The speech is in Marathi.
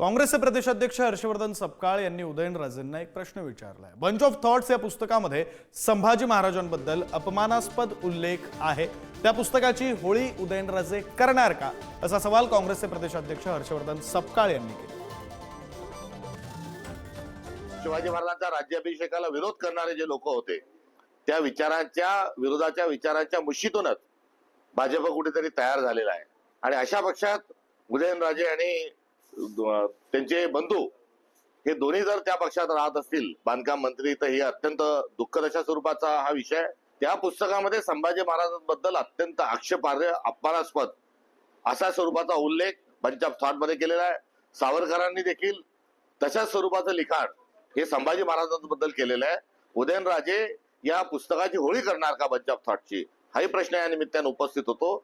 काँग्रेसचे प्रदेशाध्यक्ष हर्षवर्धन सपकाळ यांनी उदयनराजेंना एक प्रश्न विचारलाय. बंच ऑफ थॉट्स या पुस्तकामध्ये संभाजी महाराजांबद्दल अपमानास्पद उल्लेख आहे. त्या पुस्तकाची होळी उदयनराजे करणार का? असा सवाल काँग्रेसचे प्रदेशाध्यक्ष हर्षवर्धन सपकाळ यांनी केला. शिवाजी महाराजांच्या राज्याभिषेकाला विरोध करणारे जे लोक होते त्या विचारांच्या विरोधाच्या विचारांच्या मुशीतूनच भाजप कुठेतरी तयार झालेला आहे. आणि अशा पक्षात उदयनराजे आणि त्यांचे बंधू हे दोन्ही जर त्या पक्षात राहत असतील बांधकाम मंत्री तर हे अत्यंत दुःखदशा स्वरूपाचा हा विषय त्या पुस्तकामध्ये संभाजी महाराजांबद्दल अत्यंत आक्षेपार्ह अपमानास्पद असा स्वरूपाचा उल्लेख पंच ऑफ थॉटमध्ये केलेला आहे. सावरकरांनी देखील तशाच स्वरूपाचं लिखाण हे संभाजी महाराजांबद्दल केलेलं आहे. उदयनराजे या पुस्तकाची होळी करणार का पंजाब ऑफ थॉटची? हाही प्रश्न या निमित्ताने उपस्थित होतो.